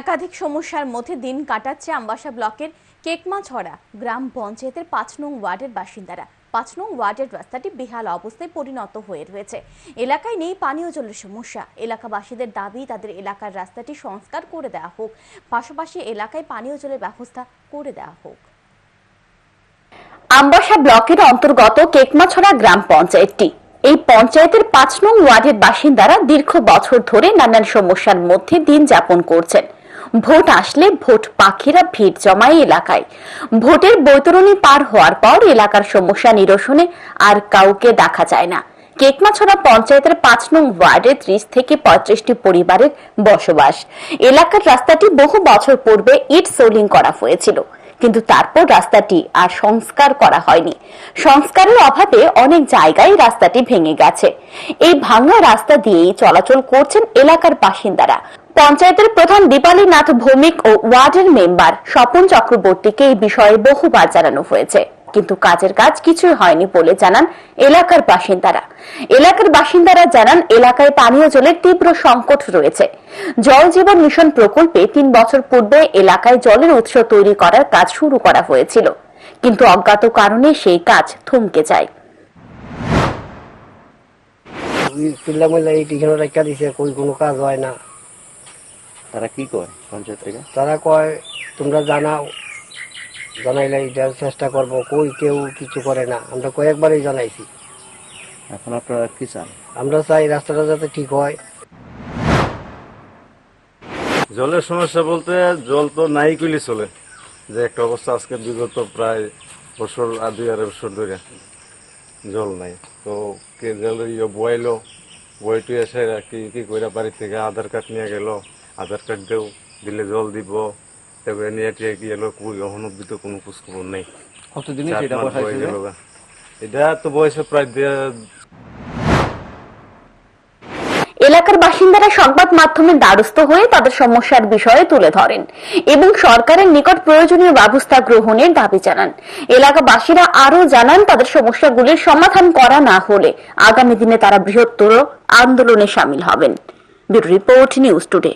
একাধিক সমস্যার মধ্যে দিন কাটাচ্ছে আমবাসা ব্লকের কেকমাছড়া গ্রাম পঞ্চায়েতের পাঁচ নং ওয়ার্ডের বাসিন্দারা। পাঁচ নং ওয়ার্ডের রাস্তাটি বেহাল অবস্থায় পরিণত হয়ে রয়েছে। এলাকায় নেই পানীয় জলের সমস্যা। এলাকাবাসীদের দাবি, তাদের এলাকার রাস্তাটি সংস্কার করে দেওয়া হোক। পাশাপাশি এলাকায় পানীয় জলের ব্যবস্থা করে দেওয়া হোক। আমবাসা ব্লকের অন্তর্গত কেকমাছড়া গ্রাম পঞ্চায়েতটি। এই পঞ্চায়েতের পাঁচ নং ওয়ার্ডের বাসিন্দারা দীর্ঘ বছর ধরে নানান সমস্যার মধ্যে দিন যাপন করছেন। ভোট আসলে ভোট পাখিরা ভিড় জমায় এলাকায়। ভোটের বৈতরণী পার হওয়ার পর এলাকার সমস্যা নিরসনে আর কাউকে দেখা যায় না। কেকমাছড়া পঞ্চায়েতের পাঁচ নং ওয়ার্ডে ত্রিশ থেকে পঁয়ত্রিশটি পরিবারের বসবাস। এলাকার রাস্তাটি বহু বছর পূর্বে ইট সোলিং করা হয়েছিল, কিন্তু তারপর রাস্তাটি আর সংস্কার করা হয়নি। সংস্কারের অভাবে অনেক জায়গায় রাস্তাটি ভেঙে গেছে। এই ভাঙা রাস্তা দিয়েই চলাচল করছেন এলাকার বাসিন্দারা। পঞ্চায়েতের প্রধান দীপালী নাথ ভৌমিক ও ওয়ার্ডের মেম্বার স্বপন চক্রবর্তীকে এই বিষয়ে বহুবার জানানো হয়েছে। কিন্তু কাজের কাজ কিছুই হয়নি বলে জানান এলাকার বাসিন্দারা। এলাকার বাসিন্দারা জানান, এলাকায় পানীয় জলের তীব্র সংকট রয়েছে। জল জীবন মিশন প্রকল্পে তিন বছর পূর্বে এলাকায় জলের উৎস তৈরি করার কাজ শুরু করা হয়েছিল। কিন্তু অজ্ঞাত কারণে সেই কাজ থমকে যায়। কোনো কাজ হয় না। তারা কি কয় পঞ্চায়েত থেকে? তারা কয় তোমরা জানাও জানাইলে এটার চেষ্টা করব কই কেউ কিছু করে না। আমরা কয়েকবারই জানাইছি। এখন আপনারা কি চান? আমরা চাই রাস্তাটা যাতে ঠিক হয়। জলের সমস্যা বলতে জল তো নাই কইলে চলে। যে একটা অবস্থা আজকে বিগত প্রায় বছর আর দুই আড়াই বছর ধরে জল নাই। তো কে জল ইয়ে বয়াইলো বইটু এসে কি কি কইরা বাড়ি থেকে আধার কার্ড নিয়ে গেল আধার কার্ড দেও দিলে জল দিব। তারপরে নিয়ে টিয়ে কি এলো কই? এখন অব্দি তো কোনো খোঁজ খবর নেই। কতদিনে বসাইছে। এটা তো বয়সে প্রায় দেড়- এলাকার বাসিন্দারা সংবাদ মাধ্যমের দ্বারস্থ হয়ে তাদের সমস্যার বিষয়ে তুলে ধরেন এবং সরকারের নিকট প্রয়োজনীয় ব্যবস্থা গ্রহণের দাবি জানান। এলাকাবাসীরা আরও জানান তাদের সমস্যাগুলির সমাধান করা না হলে আগামী দিনে তারা বৃহত্তর আন্দোলনে সামিল হবেন। Report news today.